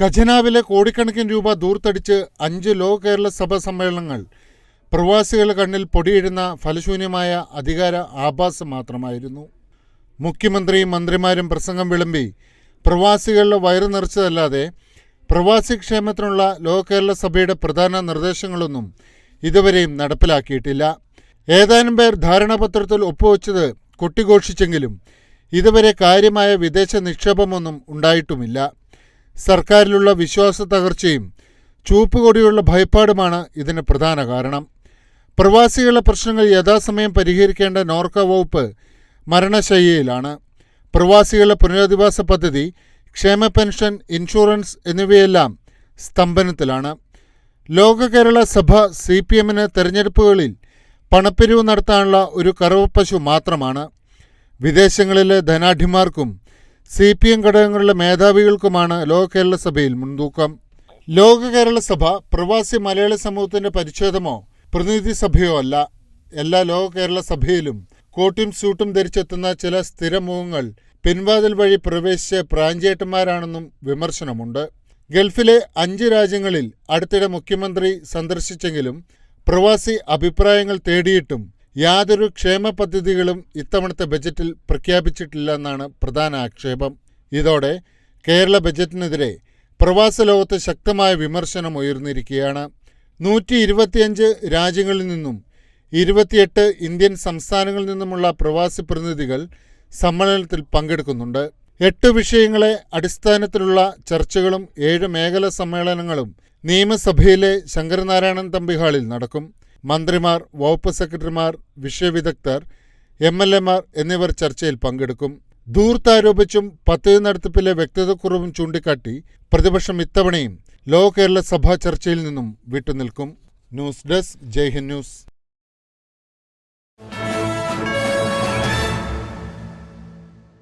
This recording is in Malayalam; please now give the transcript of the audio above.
ഖജനാവിലെ കോടിക്കണക്കിന് രൂപ ദൂർത്തടിച്ച് അഞ്ച് ലോ കേരള സഭാ സമ്മേളനങ്ങൾ. പ്രവാസികളുടെ കണ്ണിൽ പൊടിയിടുന്ന ഫലശൂന്യമായ അധികാര ആഭാസം മാത്രമായിരുന്നു. മുഖ്യമന്ത്രിയും മന്ത്രിമാരും പ്രസംഗം വിളമ്പി പ്രവാസികളുടെ വയറു നിറച്ചതല്ലാതെ പ്രവാസി ക്ഷേമത്തിനുള്ള ലോ കേരള സഭയുടെ പ്രധാന നിർദ്ദേശങ്ങളൊന്നും ഇതുവരെയും നടപ്പിലാക്കിയിട്ടില്ല. ഏതാനും പേർ ധാരണാപത്രത്തിൽ ഒപ്പുവെച്ചത് കൊട്ടിഘോഷിച്ചെങ്കിലും ഇതുവരെ കാര്യമായ വിദേശ നിക്ഷേപമൊന്നും ഉണ്ടായിട്ടുമില്ല. സർക്കാരിലുള്ള വിശ്വാസ തകർച്ചയും ചുവപ്പുകൊടിയുള്ള ഭയപ്പാടുമാണ് ഇതിന് പ്രധാന കാരണം. പ്രവാസികളുടെ പ്രശ്നങ്ങൾ യഥാസമയം പരിഹരിക്കേണ്ട നോർക്ക വകുപ്പ് മരണശയ്യയിലാണ്. പ്രവാസികളുടെ പുനരധിവാസ പദ്ധതി ക്ഷേമ പെൻഷൻ ഇൻഷുറൻസ് എന്നിവയെല്ലാം സ്തംഭനത്തിലാണ്. ലോക കേരള സഭ സി പി എമ്മിന് തെരഞ്ഞെടുപ്പുകളിൽ പണപ്പിരിവ് നടത്താനുള്ള ഒരു കറവപ്പശു മാത്രമാണ്. വിദേശങ്ങളിലെ ധനാഢ്യന്മാർക്കും സി പി എം ഘടകങ്ങളുടെ മേധാവികൾക്കുമാണ് ലോക കേരള സഭയിൽ മുൻതൂക്കം. ലോക കേരള സഭ പ്രവാസി മലയാള സമൂഹത്തിന്റെ പരിച്ഛേദമോ പ്രതിനിധി സഭയോ അല്ല. എല്ലാ ലോക കേരള സഭയിലും കോട്ടും സ്യൂട്ടും ധരിച്ചെത്തുന്ന ചില സ്ഥിരമുഖങ്ങൾ പിൻവാതിൽ വഴി പ്രവേശിച്ച പ്രാഞ്ചേട്ടന്മാരാണെന്നും വിമർശനമുണ്ട്. ഗൾഫിലെ അഞ്ച് രാജ്യങ്ങളിൽ അടുത്തിടെ മുഖ്യമന്ത്രി സന്ദർശിച്ചെങ്കിലും പ്രവാസി അഭിപ്രായങ്ങൾ തേടിയിട്ടും യാതൊരു ക്ഷേമ പദ്ധതികളും ഇത്തവണത്തെ ബജറ്റിൽ പ്രഖ്യാപിച്ചിട്ടില്ലെന്നാണ് പ്രധാന ആക്ഷേപം. ഇതോടെ കേരള ബജറ്റിനെതിരെ പ്രവാസ ലോകത്ത് ശക്തമായ വിമർശനം ഉയർന്നിരിക്കുകയാണ്. നൂറ്റി ഇരുപത്തിയഞ്ച് രാജ്യങ്ങളിൽ നിന്നും ഇരുപത്തിയെട്ട് ഇന്ത്യൻ സംസ്ഥാനങ്ങളിൽ നിന്നുമുള്ള പ്രവാസി പ്രതിനിധികൾ സമ്മേളനത്തിൽ പങ്കെടുക്കുന്നുണ്ട്. എട്ട് വിഷയങ്ങളെ അടിസ്ഥാനത്തിലുള്ള ചർച്ചകളും ഏഴ് മേഖല സമ്മേളനങ്ങളും നിയമസഭയിലെ ശങ്കരനാരായണൻ തമ്പി ഹാളിൽ നടക്കും. മന്ത്രിമാർ വകുപ്പ് സെക്രട്ടറിമാർ വിഷയവിദഗ്ധർ എം എൽ എമാർ എന്നിവർ ചർച്ചയിൽ പങ്കെടുക്കും. ധൂർത്താരോപിച്ചും പദ്ധതി നടത്തിപ്പിലെ വ്യക്തതക്കുറവും ചൂണ്ടിക്കാട്ടി പ്രതിപക്ഷം ഇത്തവണയും ലോക കേരള സഭാ ചർച്ചയിൽ നിന്നും വിട്ടുനിൽക്കും. News desk Jaihind news.